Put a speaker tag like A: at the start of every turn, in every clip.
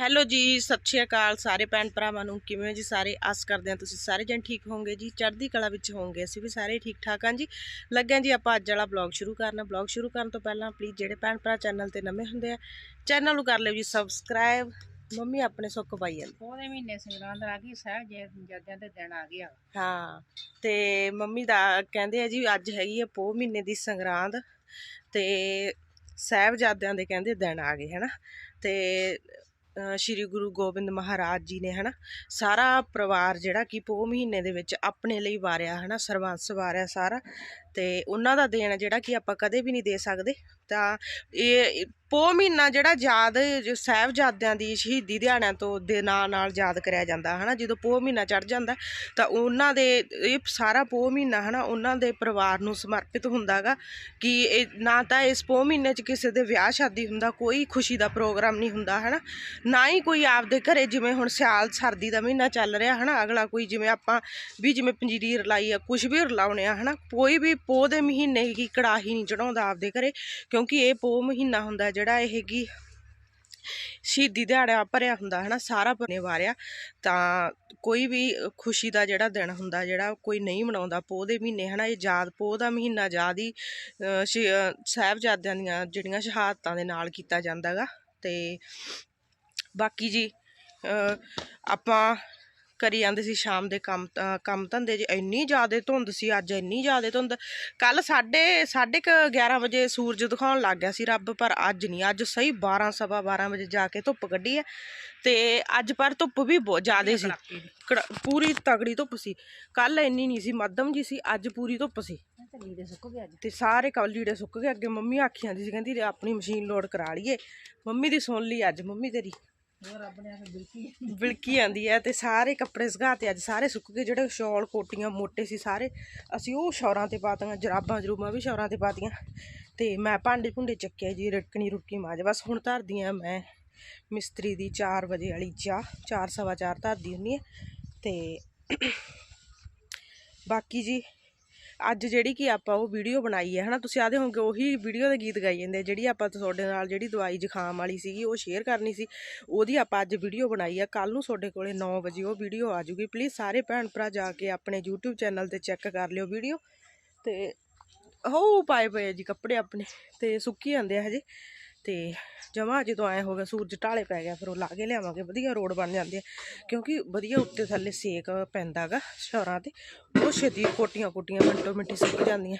A: Hello ਜੀ ਸਤਿ ਸ਼੍ਰੀ ਅਕਾਲ ਸਾਰੇ ਭੈਣ ਭਰਾਵਾਂ ਨੂੰ। ਕਿਵੇਂ ਹੋ ਜੀ ਸਾਰੇ? ਆਸ ਕਰਦੇ ਹਾਂ ਤੁਸੀਂ ਸਾਰੇ ਜਣ ਠੀਕ ਹੋਵੋਗੇ ਜੀ। ਚੜ੍ਹਦੀ ਕਲਾ ਵਿੱਚ ਹੋਵੋਗੇ ਅਸੀਂ ਵੀ ਸਾਰੇ ਠੀਕ ਠਾਕ ਹਾਂ ਜੀ। ਲੱਗਿਆ ਜੀ ਆਪਾਂ ਅੱਜ ਵਾਲਾ ਬਲੌਗ ਸ਼ੁਰੂ ਕਰਨਾ। ਬਲੌਗ ਸ਼ੁਰੂ ਕਰਨ ਤੋਂ ਪਹਿਲਾਂ ਪਲੀਜ਼ ਜਿਹੜੇ ਭੈਣ ਭਰਾ ਚੈਨਲ ਤੇ ਨਵੇਂ ਹੁੰਦੇ ਆ ਚੈਨਲ ਨੂੰ ਕਰ ਲਿਓ ਜੀ ਸਬਸਕ੍ਰਾਈਬ ਮੰਮੀ ਆਪਣੇ ਸੁੱਖ ਪਾਈ ਜਾਂਦੀ।
B: ਉਹਦੇ ਮਹੀਨੇ ਸੰਗਰਾਂਦ ਆ ਗਈ ਸਾਹਿਬ ਜੇ ਜੱਜਾਂ ਦੇ ਦਿਨ ਆ ਗਿਆ
A: ਹਾਂ ਤੇ ਮੰਮੀ ਦਾ ਕਹਿੰਦੇ ਆ ਜੀ ਅੱਜ ਹੈਗੀ ਆ ਪੋਹ ਮਹੀਨੇ ਦੀ ਸੰਗਰਾਂਦ ਤੇ ਸਾਹਿਬਜ਼ਾਦਿਆਂ ਦੇ ਕਹਿੰਦੇ ਦਿਨ ਆ ਗਏ ਹਨਾ? ਤੇ ਸ਼੍ਰੀ ਗੁਰੂ ਗੋਬਿੰਦ ਮਹਾਰਾਜ ਜੀ ਨੇ ਹਨਾ, ਸਾਰਾ ਪਰਿਵਾਰ ਜਿਹੜਾ ਕਿ ਪੋ ਮਹੀਨੇ ਦੇ ਵਿੱਚ ਆਪਣੇ ਲਈ ਵਾਰਿਆ ਹਨਾ, ਸਰਬੰਸ ਵਾਰਿਆ ਸਾਰਾ, ਤੇ ਉਹਨਾਂ ਦਾ ਦੇਣ ਜਿਹੜਾ ਕਿ ਆਪਾਂ ਕਦੇ ਵੀ ਨਹੀਂ ਦੇ ਸਕਦੇ, ਤਾਂ ਇਹ ਪੋਹ ਮਹੀਨਾ ਜਿਹੜਾ ਯਾਦ, ਜੋ ਸਾਹਿਬਜ਼ਾਦਿਆਂ ਦੀ ਸ਼ਹੀਦੀ ਦਿਹਾੜਿਆਂ ਤੋਂ ਦੇ ਨਾਲ ਨਾਲ ਯਾਦ ਕਰਿਆ ਜਾਂਦਾ, ਹਨਾ? ਜਦੋਂ ਪੋਹ ਮਹੀਨਾ ਚੜ ਜਾਂਦਾ, ਤਾਂ ਉਹਨਾਂ ਦੇ, ਇਹ ਸਾਰਾ ਪੋਹ ਮਹੀਨਾ, ਹਨਾ, ਉਹਨਾਂ ਦੇ ਪਰਿਵਾਰ ਨੂੰ ਸਮਰਪਿਤ ਹੁੰਦਾਗਾ ਕਿ ਇਹ, ਨਾ ਤਾਂ ਇਸ ਪੋਹ ਮਹੀਨੇ 'ਚ ਕਿਸੇ ਦੇ ਵਿਆਹ ਸ਼ਾਦੀ ਹੁੰਦਾ, ਕੋਈ ਖੁਸ਼ੀ ਦਾ ਪ੍ਰੋਗਰਾਮ ਨਹੀਂ ਹੁੰਦਾ, ਹਨਾ? ਨਾ ਹੀ ਕੋਈ ਆਪਦੇ ਘਰੇ ਜਿਵੇਂ ਹੁਣ ਸਿਆਲ ਸਰਦੀ ਦਾ ਮਹੀਨਾ ਚੱਲ ਰਿਹਾ, ਹਨਾ? ਅਗਲਾ ਕੋਈ ਜਿਵੇਂ ਆਪਾਂ ਵੀ ਜਿਵੇਂ ਪੰਜੀਰੀ ਰਲਾਈ ਆ ਕੁਝ ਵੀ ਰਲਾਉਣੇ ਆ, ਹਨਾ? ਕੋਈ ਵੀ ਪੋਹ ਦੇ ਮਹੀਨੇ ਕੀ ਕੜਾਹੀ ਨਹੀਂ ਚੜਾਉਂਦਾ ਆਪਦੇ ਘਰੇ, ਕਿਉਂਕਿ ਇਹ ਪੋਹ ਮਹੀਨਾ ਹੁੰਦਾ ਜਿਹੜਾ ਇਹ ਕੀ ਸ਼ਹੀਦੀ ਦਿਹਾੜਾ ਭਰਿਆ ਹੁੰਦਾ ਹਨਾ ਸਾਰਾ ਬਨੇ ਵਾਰਿਆ ਤਾਂ ਕੋਈ ਵੀ ਖੁਸ਼ੀ ਦਾ ਜਿਹੜਾ ਦਿਨ ਹੁੰਦਾ ਜਿਹੜਾ ਕੋਈ ਨਹੀਂ ਮਨਾਉਂਦਾ ਪੋਹ ਦੇ ਮਹੀਨੇ ਹਨਾ ਇਹ ਯਾਦ ਪੋਹ ਦਾ ਮਹੀਨਾ ਯਾਦ ਹੀ ਅ, ਸਾਹਿਬਜ਼ਾਦਿਆਂ ਦੀਆਂ ਜਿਹੜੀਆਂ ਸ਼ਹਾਦਤਾਂ ਦੇ ਨਾਲ ਕੀਤਾ ਜਾਂਦਾਗਾ ਤੇ ਬਾਕੀ ਜੀ ਅ, ਆਪਾਂ ਕਰੀ ਜਾਂਦੇ ਸੀ ਸ਼ਾਮ ਦੇ ਕੰਮ ਕੰਮ ਧੰਦੇ 'ਚ ਇੰਨੀ ਜ਼ਿਆਦਾ ਧੁੰਦ ਸੀ ਅੱਜ ਇੰਨੀ ਜ਼ਿਆਦਾ ਧੁੰਦ। ਕੱਲ ਸਾਢੇ ਸਾਢੇ ਕੁ 11 ਵਜੇ ਸੂਰਜ ਦਿਖਾਉਣ ਲੱਗ ਗਿਆ ਸੀ ਰੱਬ ਪਰ ਅੱਜ ਨਹੀਂ ਅੱਜ ਸਹੀ 12 ਸਵਾ 12 ਵਜੇ ਜਾ ਕੇ ਧੁੱਪ ਕੱਢੀ ਹੈ। ਤੇ ਅੱਜ ਪਰ ਧੁੱਪ ਵੀ ਬਹੁਤ ਜ਼ਿਆਦਾ ਸੀ। ਪੂਰੀ ਤਗੜੀ ਧੁੱਪ ਸੀ। ਕੱਲ ਇੰਨੀ ਨਹੀਂ ਸੀ ਮੱਧਮ ਜੀ ਸੀ ਅੱਜ ਪੂਰੀ ਧੁੱਪ ਸੀ।
B: ਤੇ ਲੀੜੇ ਸੁੱਕ ਗਏ ਅੱਜ।
A: ਤੇ ਸਾਰੇ ਕੱਲ ਲੀੜੇ ਸੁੱਕ ਗਏ ਅੱਗੇ ਮੰਮੀ ਆਖੀ ਜਾਂਦੀ ਸੀ ਕਹਿੰਦੀ ਆਪਣੀ ਮਸ਼ੀਨ ਲੋਡ ਕਰਾ ਲਈਏ। ਮੰਮੀ ਦੀ ਸੁਣ ਲਈ ਅੱਜ ਮੰਮੀ ਤੇਰੀ।
B: ਰੱਬ ਨੇ ਆ ਬਿਲਕੀ
A: ਬਿਲਕੀ ਆਂਦੀ ਹੈ ਤੇ ਸਾਰੇ ਕੱਪੜੇ ਸੁਕਾ ਤੇ ਅੱਜ ਸਾਰੇ ਸੁੱਕ ਗਏ, ਜਿਹੜੇ ਸ਼ਾਲ, ਕੋਟੀਆਂ ਮੋਟੇ ਸੀ ਸਾਰੇ, ਅਸੀਂ ਉਹ ਸ਼ੌਰਾਂ ਤੇ ਪਾਤੀਆਂ, ਜਰਾਬਾਂ, ਜਰੂਬਾਂ ਵੀ ਸ਼ੌਰਾਂ ਤੇ ਪਾਤੀਆਂ। ਤੇ ਮੈਂ ਭਾਂਡੇ ਭੁੰਡੇ ਚੱਕਿਆ ਜੀ ਰਟਕਣੀ ਰੁਟਕੀ ਮਾਜ, ਬਸ ਹੁਣ ਧਰਦੀ ਆ ਮੈਂ ਮਿਸਤਰੀ ਦੀ 4 ਵਜੇ ਵਾਲੀ ਚਾਹ 4 ਸਵਾ 4 ਧਰਦੀ ਹੁੰਨੀ ਹੈ ਤੇ ਬਾਕੀ ਜੀ ਅੱਜ ਜਿਹੜੀ ਕਿ ਆਪਾਂ ਉਹ ਵੀਡੀਓ ਬਣਾਈ ਹੈ, ਹਨਾ? ਤੁਸੀਂ ਆਦੇ ਹੋਗੇ ਉਹੀ ਵੀਡੀਓ ਦੇ ਗੀਤ ਗਾਈ ਜਾਂਦੇ ਜਿਹੜੀ ਆਪਾਂ ਤੁਹਾਡੇ ਨਾਲ ਜਿਹੜੀ ਦਵਾਈ ਜ਼ੁਕਾਮ ਵਾਲੀ ਸੀਗੀ, ਉਹ ਸ਼ੇਅਰ ਕਰਨੀ ਸੀ। ਉਹਦੀ ਆਪਾਂ ਅੱਜ ਵੀਡੀਓ ਬਣਾਈ ਆ। ਕੱਲ ਨੂੰ ਤੁਹਾਡੇ ਕੋਲੇ 9 ਵਜੇ ਉਹ ਵੀਡੀਓ ਆ ਜੂਗੀ। ਪਲੀਜ਼ ਸਾਰੇ ਭੈਣ ਭਰਾ ਜਾ ਕੇ ਆਪਣੇ YouTube ਚੈਨਲ ਤੇ ਚੈੱਕ ਕਰ ਲਿਓ ਵੀਡੀਓ। ਤੇ ਹੋ ਪਾਏ ਪਏ ਆ ਜੀ ਕੱਪੜੇ ਆਪਣੇ। ਤੇ ਸੁੱਕੀ ਜਾਂਦੇ ਆ ਹਜੇ। ਤੇ ਜਮਾ ਜਦੋਂ ਆਏ ਹੋ ਗਿਆ, ਸੂਰਜ ਢਾਲੇ ਪੈ ਗਿਆ, ਫਿਰ ਉਹ ਲਾ ਕੇ ਲਿਆਵਾਂਗੇ। ਵਧੀਆ ਰੋਡ ਬਣ ਜਾਂਦੇ ਆ। ਕਿਉਂਕਿ ਵਧੀਆ ਉੱਤੇ ਥੱਲੇ ਸੇਕ ਪੈਂਦਾਗਾ ਸ਼ੌਰਾਂ ਤੇ। ਉਹ ਛੇਤੀ ਕੋਟੀਆਂ ਕੋਟੀਆਂ ਮਿੰਟੋ ਮਿੰਟੀ ਸੁੱਕ ਜਾਂਦੀਆਂ।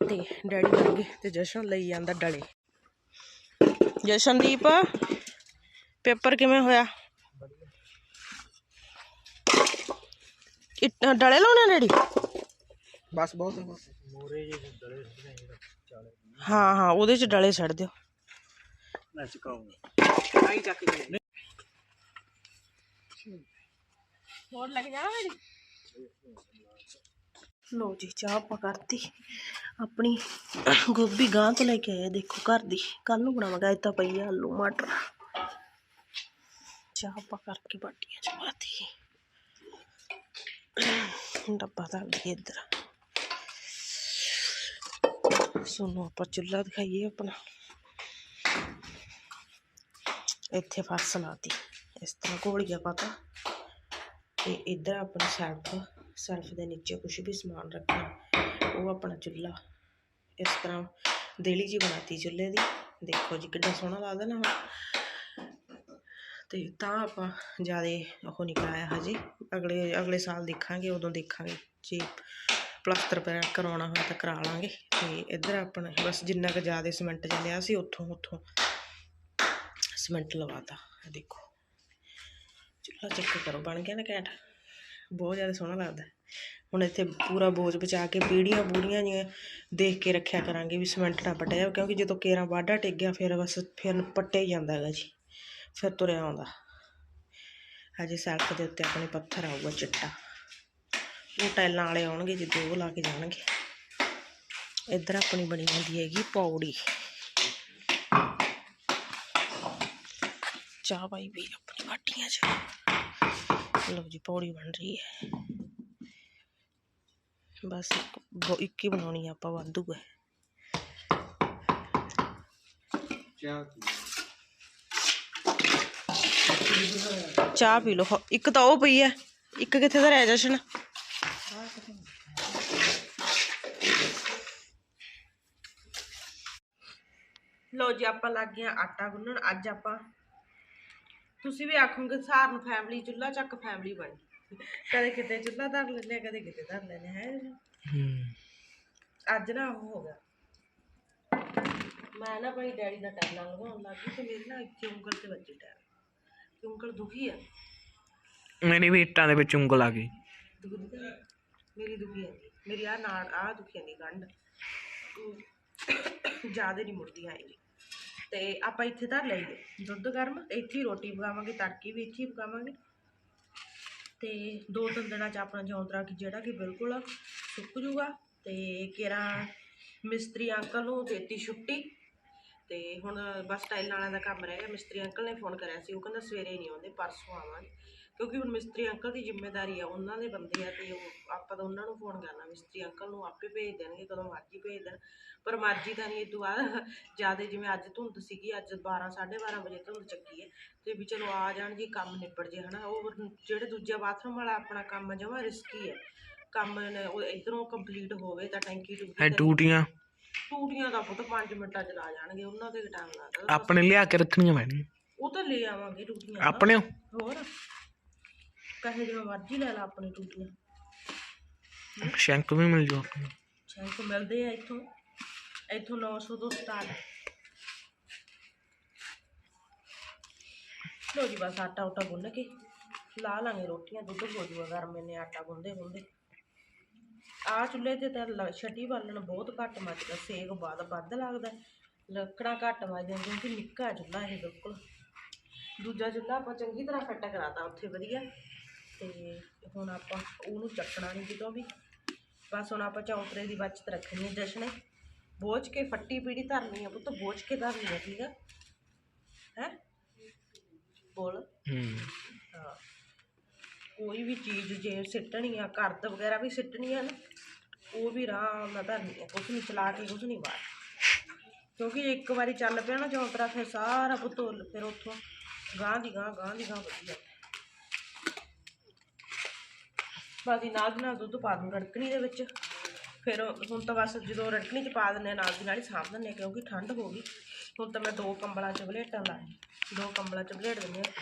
A: ਤੇ ਡੈਡੀ ਗਏ ਤੇ ਜਸ਼ਨ ਲਈ ਜਾਂਦਾ ਡਲੇ। ਜਸ਼ਨਦੀਪ ਪੇਪਰ ਕਿਵੇਂ ਹੋਇਆ? ਇੱਟ ਡਲੇ ਲਾਉਣੇ ਡੈਡੀ?
C: ਬਸ ਬਹੁਤ
A: ਹਾਂ ਹਾਂ ਉਹਦੇ ਚ ਡਲੇ ਛੱਡ ਦਿਓ।
C: ਮੈਂ ਚੁਕਾਉਂਗਾ ਆਈ ਚੱਕ ਕੇ।
B: ਹੋਰ ਲੱਗ ਜਾਣਾ ਮੇਰੀ
A: ਲੋ ਜੀ, ਚਾਹ ਆਪਾਂ ਕਰਤੀ। ਆਪਣੀ ਗੋਭੀ ਗਾਂ ਤੋਂ ਲੈ ਕੇ ਆਏ ਦੇਖੋ ਘਰ ਦੀ। ਕੱਲ ਨੂੰ ਬਣਾਵਾਂਗਾ, ਅੱਜ ਪਈ ਆ ਆਲੂ, ਮਟਰ। ਚਾਹ ਆਪਾਂ ਕਰਕੇ ਬਾਟੀਆਂ ਚ ਪਾਤੀ ਡੱਬਾ ਧਰ ਦਈਏ ਇੱਧਰ। ਸੁਣੋ ਆਪਾਂ ਚੁੱਲ੍ਹਾ ਦਿਖਾਈਏ ਆਪਣਾ। ਇੱਥੇ ਫਰਸ ਲਾਤੀ ਇਸ ਤਰ੍ਹਾਂ ਘੋਲੀਆ ਪਾਤਾ ਤੇ ਇੱਧਰ ਆਪਣਾ ਸੈਲਫ ਸੈਲਫ ਦੇ ਨੀਚੇ ਕੁਝ ਵੀ ਸਮਾਨ ਰੱਖਣਾ ਉਹ ਆਪਣਾ ਚੁੱਲ੍ਹਾ। ਇਸ ਤਰ੍ਹਾਂ ਦੇਲੀ ਜੀ ਬਣਾਤੀ ਚੁੱਲ੍ਹੇ ਦੀ। ਦੇਖੋ ਜੀ ਕਿੱਡਾ ਸੋਹਣਾ ਲੱਗਦਾ ਨਾ ਹੁਣ ਤੇ ਤਾਂ ਆਪਾਂ ਜ਼ਿਆਦਾ ਉਹ ਨਹੀਂ ਕਰਾਇਆ ਹਜੇ। ਅਗਲੇ ਅਗਲੇ ਸਾਲ ਦੇਖਾਂਗੇ, ਉਦੋਂ ਦੇਖਾਂਗੇ ਜੇ ਪਲਸਤਰ ਪੈ, ਕਰਾਉਣਾ ਹੋਇਆ ਤਾਂ ਕਰਾ ਲਾਂਗੇ। ਤੇ ਇੱਧਰ ਆਪਣਾ ਬਸ ਜਿੰਨਾ ਕੁ ਜ਼ਿਆਦਾ ਸੀਮੈਂਟ ਚੱਲਿਆ ਸੀ, ਉੱਥੋਂ ਉੱਥੋਂ ਸੀਮੈਂਟ ਲਵਾਤਾ। ਆਹ ਦੇਖੋ। ਚੁੱਲ੍ਹਾ ਚੈੱਕ ਕਰੋ ਬਣ ਗਿਆ ਨਾ ਘੈਂਟ। ਬਹੁਤ ਜ਼ਿਆਦਾ ਸੋਹਣਾ ਲੱਗਦਾ। ਹੁਣ ਇੱਥੇ ਪੂਰਾ ਬੋਝ ਬਚਾ ਕੇ ਪੀੜੀਆਂ ਬੂੜੀਆਂ ਜਿਹੀਆਂ ਦੇਖ ਕੇ ਰੱਖਿਆ ਕਰਾਂਗੇ ਵੀ ਸੀਮੈਂਟ ਨਾ ਪਟਿਆ ਜਾਵੇ, ਕਿਉਂਕਿ ਜਦੋਂ ਕੇਰਾਂ ਵਾਢਾ ਟਿਕ ਗਿਆ ਫਿਰ ਬਸ ਫਿਰ ਪੱਟਿਆ ਹੀ ਜਾਂਦਾ ਹੈਗਾ ਜੀ ਫਿਰ ਤੁਰਿਆ ਆਉਂਦਾ। ਹਜੇ ਸੜਕ ਦੇ ਉੱਤੇ ਆਪਣੇ ਪੱਥਰ ਆਊਗਾ ਚਿੱਟਾ। ਉਹ ਟਾਈਲਾਂ ਵਾਲੇ ਆਉਣਗੇ ਜਦੋਂ ਉਹ ਲਾ ਕੇ ਜਾਣਗੇ। ਇੱਧਰ ਆਪਣੀ ਬਣੀ ਜਾਂਦੀ ਹੈਗੀ ਪੌੜੀ। ਚਾਹ ਪਾਈ ਪੀ ਲਓ। ਜੀ ਪੌੜੀ ਬਣ ਰਹੀ ਹੈ ਬਸ ਇੱਕ ਬ- ਇੱਕ ਹੀ ਬਣਾਉਣੀ ਆ ਆਪਾਂ ਵਾਧੂ ਹੈ
C: ਚਾਹ
A: ਚਾਹ ਪੀ ਲਓ ਹ- ਇੱਕ ਤਾਂ ਉਹ ਪਈ ਹੈ ਇੱਕ ਕਿੱਥੇ ਦਾ ਰਹਿ ਜਸ਼ਨ ਲੋ ਜੀ ਆਪਾਂ ਲੱਗ ਗਏ ਹਾਂ ਆਟਾ ਗੁੰਨਣ ਅੱਜ ਆਪਾਂ ਤੁਸੀਂ ਵੀ ਆਖੋਗੇ ਸਾਰਨ ਫੈਮਿਲੀ ਚੁੱਲਾ ਚੱਕ ਫੈਮਿਲੀ ਬਣ। ਕਦੇ ਕਿਤੇ ਚੁੱਲਾ ਧਰ ਲੈਂਦੇ ਆ ਕਦੇ ਕਿਤੇ ਧਰ ਲੈਂਦੇ ਹੈ ਅੱਜ ਨਾ ਉਹ ਹੋ ਗਿਆ। ਮੈਂ ਨਾ ਭਾਈ ਡੈਡੀ ਦਾ ਟੈਲਾਂ ਲਗਾਉਣ ਲੱਗ ਗਈ ਤੇ ਮੇਰੇ ਨਾ ਇੱਥੇ ਉਂਗਲ ਤੇ ਵੱਜੀ ਟੈਲ ਤੇ ਉਂਗਲ ਦੁਖੀ ਆ।
D: ਮੇਰੀ ਵੀ ਇੱਟਾਂ ਦੇ ਵਿੱਚ ਉਂਗਲ ਆ ਗਈ।
A: ਦੁਖਦੀ ਤਾਂ ਹੈ। ਮੇਰੀ ਦੁਖੀ ਆ ਮੇਰੀ ਆ ਨਾਲ ਆ ਦੁਖੀ ਨਹੀਂ ਗੰਢ। ਜ਼ਿਆਦਾ ਨਹੀਂ ਮੁੜਦੀ ਆਏਗੀ। ਤੇ ਆਪਾਂ ਇੱਥੇ ਧਰ ਲਈਏ ਦੁੱਧ ਗਰਮ ਤੇ ਇੱਥੇ ਹੀ ਰੋਟੀ ਪਕਾਵਾਂਗੇ, ਤੜਕੀ ਵੀ ਇੱਥੇ ਹੀ ਪਕਾਵਾਂਗੇ। ਤੇ ਦੋ ਤਿੰਨ ਦਿਨਾਂ ਚ ਆਪਣਾ ਜੌਂਤਰਾ ਕਿ ਜਿਹੜਾ ਕਿ ਬਿਲਕੁਲ ਸੁੱਕ ਜੂਗਾ। ਤੇ ਕੇਰਾ ਮਿਸਤਰੀ ਅੰਕਲ ਨੂੰ ਦੇਤੀ ਛੁੱਟੀ। ਤੇ ਹੁਣ ਬਸ ਟਾਈਲ ਵਾਲਿਆਂ ਦਾ ਕੰਮ ਰਹਿ ਗਿਆ, ਮਿਸਤਰੀ ਅੰਕਲ ਨੇ ਫੋਨ ਕਰਿਆ ਸੀ, ਉਹ ਕਹਿੰਦਾ ਸਵੇਰੇ ਨਹੀਂ ਆਉਂਦੇ, ਪਰਸੋਂ ਆਵਾਂਗੇ। ਕਿਉਂਕਿ ਹੁਣ ਮਿਸਤਰੀ ਅੰਕਲ ਦੀ ਜ਼ਿੰਮੇਵਾਰੀ ਆ ਉਹਨਾਂ ਦੇ ਬੰਦੇ ਆ ਤੇ ਉਹ ਆਪਾਂ ਤਾਂ ਉਹਨਾਂ ਨੂੰ ਫੋਨ ਕਰਨਾ ਮਿਸਤਰੀ ਅੰਕਲ ਨੂੰ ਆਪੇ ਭੇਜ ਦੇਣਗੇ ਕਦੋਂ ਮਰਜ਼ੀ ਭੇਜ ਦੇਣ। ਪਰ ਮਰਜ਼ੀ ਤਾਂ ਨਹੀਂ ਇਦੋਂ ਬਾਅਦ ਜ਼ਿਆਦਾ ਜਿਵੇਂ ਅੱਜ ਧੁੰਦ ਸੀਗੀ ਅੱਜ 12 12:30 ਵਜੇ ਧੁੰਦ ਚੱਕੀ ਹੈ ਤੇ ਵੀ ਚਲੋ ਆ ਜਾਣ ਜੀ ਕੰਮ ਨਿਬੜ ਜੇ ਹਨਾ। ਉਹ ਜਿਹੜੇ ਦੂਜੇ ਬਾਥਰੂਮ ਵਾਲਾ ਆਪਣਾ ਕੰਮ ਜਮਾ ਰਿਸਕੀ ਹੈ ਕੰਮ ਉਹ ਇਧਰੋਂ ਕੰਪਲੀਟ ਹੋਵੇ ਤਾਂ ਟੈਂਕੀ ਟੂਟੀ
D: ਟੂਟੀਆਂ?
A: ਟੂਟੀਆਂ ਦਾ ਪੁੱਤ 5 ਮਿੰਟਾਂ ਚ ਲਾ ਜਾਣਗੇ ਉਹਨਾਂ ਦੇ ਟਾਈਮ ਲੱਗਦਾ
D: ਆਪਣੇ ਲਿਆ ਕੇ ਰੱਖਣੀਆਂ ਪੈਣੀਆਂ
A: ਉਹ ਤਾਂ ਲੈ ਆਵਾਂਗੇ ਟੂਟੀਆਂ
D: ਆਪਣੇ?
A: ਹੋਰ? ਕਹੇ ਜਿਵੇਂ ਮਰਜ਼ੀ ਲੈ ਲਾ ਆਪਣੀ ਟੂਟੀਆਂ
D: ਸ਼ੈਂਕ ਵੀ ਮਿਲ ਜੂ ਆਪਣੇ
A: ਸ਼ੈਂਕ ਮਿਲਦੇ ਆ ਇੱਥੋਂ। ਇੱਥੋਂ 900 ਤੋਂ ਸਟਾਰਟ ਲੋ ਜੀ ਬਸ ਆਟਾ ਉਟਾ ਗੁੰਨ ਕੇ ਲਾ ਲਾਂਗੇ ਰੋਟੀਆਂ। ਦੁੱਧ ਹੋ ਜੂਗਾ ਗਰਮ ਇਹਨੇ ਆਟਾ ਗੁੰਦੇ ਗੁੰਦੇ ਆ ਚੁੱਲ੍ਹੇ ਤੇ ਤਾਂ ਲ- ਛਟੀ ਬਾਲਣ ਬਹੁਤ ਘੱਟ ਮੱਚਦਾ ਸੇਕ ਬਾਅਦ ਵੱਧ ਲੱਗਦਾ। ਲੱਕੜਾਂ ਘੱਟ ਵੱਜਦੀਆਂ ਕਿਉਂਕਿ ਨਿੱਕਾ ਚੁੱਲ੍ਹਾ ਇਹ ਬਿਲਕੁਲ। ਦੂਜਾ ਚੁੱਲ੍ਹਾ ਆਪਾਂ ਚੰਗੀ ਤਰ੍ਹਾਂ ਫਿੱਟ ਕਰਾਤਾ ਉੱਥੇ ਵਧੀਆ। ਤੇ ਹੁਣ ਆਪਾਂ ਉਹਨੂੰ ਚੱਕਣਾ ਨਹੀਂ ਕਿਤੋਂ ਵੀ। ਬਸ ਹੁਣ ਆਪਾਂ ਚੌਂਤਰੇ ਦੀ ਬਚਤ ਰੱਖਣੀ ਹੈ ਜਸ਼ਨੇ ਬੋਝ ਕੇ ਫੱਟੀ ਪੀੜੀ ਧਰਨੀ ਆ ਪੁੱਤ ਬੋਝ ਕੇ ਧਰਨੀ ਆ ਠੀਕ ਆ? ਹੈ? ਬੋਲ।
D: ਹੂੰ।
A: ਕੋਈ ਵੀ ਚੀਜ਼ ਜੇ ਸਿੱਟਣੀ ਆ ਕਰਦ ਵਗੈਰਾ ਵੀ ਸਿੱਟਣੀ ਆ ਨਾ ਉਹ ਵੀ ਆਰਾਮ ਨਾਲ ਧਰਨੀ ਆ ਕੁਛ ਨਹੀਂ ਚਲਾ ਕੇ ਕੁਛ ਨਹੀਂ ਬਾਹਰ। ਕਿਉਂਕਿ ਇੱਕ ਵਾਰੀ ਚੱਲ ਪਿਆ ਨਾ ਚੌਂਤਰਾ ਫਿਰ ਸਾਰਾ ਪੁੱਤ ਫਿਰ ਉੱਥੋਂ ਗਾਂ ਦੀ ਗਾਂ ਗਾਂ ਦੀ ਗਾਂ ਵਧੀਆ ਬਾਦੀ ਨਾਲ ਦੀ ਨਾਲ ਦੁੱਧ ਪਾ ਦੂੰ ਰੜਕਣੀ ਦੇ ਵਿੱਚ। ਫਿਰ ਹੁਣ ਤਾਂ ਬਸ ਜਦੋਂ ਰੜਕਣੀ ਚ ਪਾ ਦਿੰਦੇ ਆ ਨਾਲ ਦੀ ਨਾਲ ਹੀ ਸਾਂਭ ਦਿੰਦੇ ਆ ਕਿਉਂਕਿ ਠੰਡ ਹੋ ਗਈ। ਹੁਣ ਤਾਂ ਮੈਂ ਦੋ ਕੰਬਲਾਂ ਚ ਬਲੇਟਾਂ ਲਾਏ ਦੋ ਕੰਬਲਾਂ ਚ ਬਲੇਟ ਦਿੰਦੇ ਆ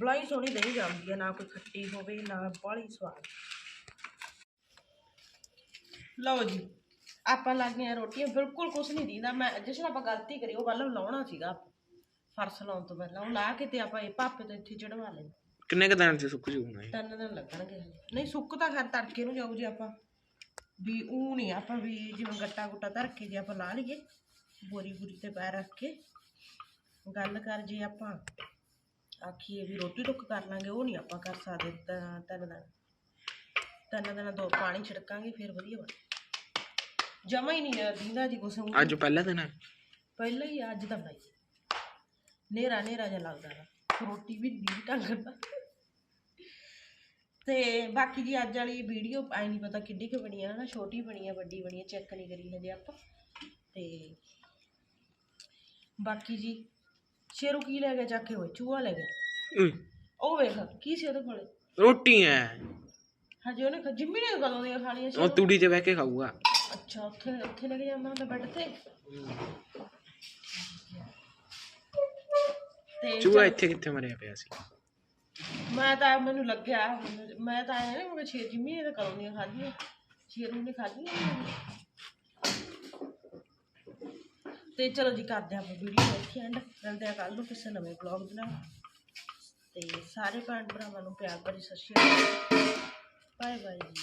A: ਬਲਾਈ ਸੋਹਣੀ ਦਹੀਂ ਜਾਂਦੀ ਹੈ, ਨਾ ਕੋਈ ਖੱਟੀ ਹੋਵੇ, ਨਾ ਬਾਹਲੀ ਸਵਾਦ। ਲਓ ਜੀ, ਆਪਾਂ ਲੱਗ ਆ ਰੋਟੀਆਂ। ਬਿਲਕੁਲ ਕੁਛ ਨਹੀਂ ਦੀਦਾ। ਮੈਂ ਜਿਸ ਨਾਲ ਆਪਾਂ ਗਲਤੀ ਕਰੀ, ਉਹ ਵੱਲ ਲਾਉਣਾ ਸੀਗਾ। ਫਰਸ਼ ਲਾਉਣ ਤੋਂ ਪਹਿਲਾਂ। ਉਹ ਲਾ ਕੇ ਤੇ ਆਪਾਂ ਇਹ ਭਾਪੇ ਤੋਂ ਇੱਥੇ ਚੜਵਾ ਲੈਂਦੇ
D: ਕਿੰਨੇ ਕ ਦਿਨ ਚ ਸੁੱਕ ਜੂਗਾ ਇਹ?
A: ਤਿੰਨ ਦਿਨ ਲੱਗਣਗੇ ਹਜੇ। ਨਹੀਂ ਸੁੱਕ ਤਾਂ ਖੈਰ ਤੜਕੇ ਨੂੰ ਜਾਊ ਜੀ ਆਪਾਂ। ਵੀ ਉਹ ਨਹੀਂ ਆਪਾਂ ਵੀ ਜਿਵੇਂ ਗੱਟਾ ਗੁੱਟਾ ਧਰ ਕੇ ਜੇ ਆਪਾਂ ਲਾ ਲਈਏ। ਬੋਰੀ ਬੁਰੀ ਤੇ ਪੈਰ ਰੱਖ ਕੇ। ਗੱਲ ਕਰ ਜੇ ਆਪਾਂ। ਆਖੀਏ ਵੀ ਰੋਟੀ ਟੁੱਕ ਕਰ ਲਾਂਗੇ ਉਹ ਨਹੀਂ ਆਪਾਂ ਕਰ ਸਕਦੇ ਤਾਂ ਤਿੰਨ ਦਿਨ। ਤਿੰਨ ਦਿਨ ਦੋ ਪਾਣੀ ਛਿੜਕਾਂਗੇ ਫਿਰ ਵਧੀਆ ਬਣ ਜਮਾ ਹੀ ਨਹੀਂ ਦਿੰਦਾ ਜੀ ਕੁਛ ਊਂ।
D: ਅੱਜ ਪਹਿਲਾ ਦਿਨ ਹੈ?
A: ਪਹਿਲਾਂ ਹੀ ਅੱਜ ਦਾ ਬਣਾਈ ਨੇਰਾ ਨੇਰਾ ਜਿਹਾ ਲੱਗਦਾ ਵਾ। ਰੋਟੀ ਵੀ ਦੀ ਢੰਗ ਨਾਲ। ਤੇ ਬਾਕੀ ਜੀ ਅੱਜ ਵਾਲੀ ਵੀਡੀਓ ਆਈ ਨਹੀਂ ਪਤਾ ਕਿੱਡੀ ਕੁ ਬਣੀ ਆ ਨਾ ਛੋਟੀ ਬਣੀ ਆ ਵੱਡੀ ਬਣੀ ਆ ਚੈੱਕ ਨਹੀਂ ਕਰੀ ਹਜੇ ਆਪਾਂ। ਤੇ ਬਾਕੀ ਜੀ ਸ਼ੇਰੂ ਕੀ ਲੈ ਗਿਆ ਚੱਕ ਹੋਏ ਚੂਹਾ ਲੈ ਗਿਆ। ਉਹ ਵੇਖ ਕੀ ਸੀ ਉਹਦੇ ਕੋਲੇ?
D: ਰੋਟੀ ਐ
A: ਹਜੇ ਉਹਨੇ ਖ- ਜਿੰਮੀ ਨੇ ਕਦੋਂ ਦੀਆਂ ਖਾਣੀਆਂ
D: ਉਹ
A: ਸ਼ੇਰੂ?
D: ਤੂੜੀ ਤੇ ਬਹਿ ਕੇ ਖਾਊਗਾ।
A: ਅੱਛਾ ਉੱਥੇ ਉੱਥੇ ਲੈ ਕੇ ਜਾਂਦਾ ਹੁੰਦਾ ਬੈੱਡ ਤੇ? ਤੇ
D: ਚੂਹਾ ਇੱਥੇ ਕਿੱਥੇ ਮਰਿਆ ਪਿਆ ਸੀ?
A: ਮੈਂ ਤਾਂ ਮੈਨੂੰ ਲੱਗਿਆ ਮੈਨੂੰ- ਮੈਂ ਤਾਂ ਨਾ ਮੈਂ ਛੇ ਜਿੰਮੀ ਨੇ ਤਾਂ ਕਦੋਂ ਦੀਆਂ ਖਾਧੀਆਂ ਸ਼ੇਰੂ ਨੇ ਖਾਧੀਆਂ ਤੇ ਚਲੋ ਜੀ ਕਰਦੇ ਆਪਾਂ ਵੀਡੀਓ ਇੱਥੇ ਐਂਡ ਮਿਲਦੇ ਆ ਕੱਲ ਨੂੰ ਕਿਸੇ ਨਵੇਂ ਬਲੌਗ ਦੇ ਨਾਲ। ਤੇ ਸਾਰੇ ਭੈਣ ਭਰਾਵਾਂ ਨੂੰ ਪਿਆਰ ਭਰੀ ਸਤਿ ਸ਼੍ਰੀ ਅਕਾਲ। ਬਾਏ ਬਾਏ ਜੀ।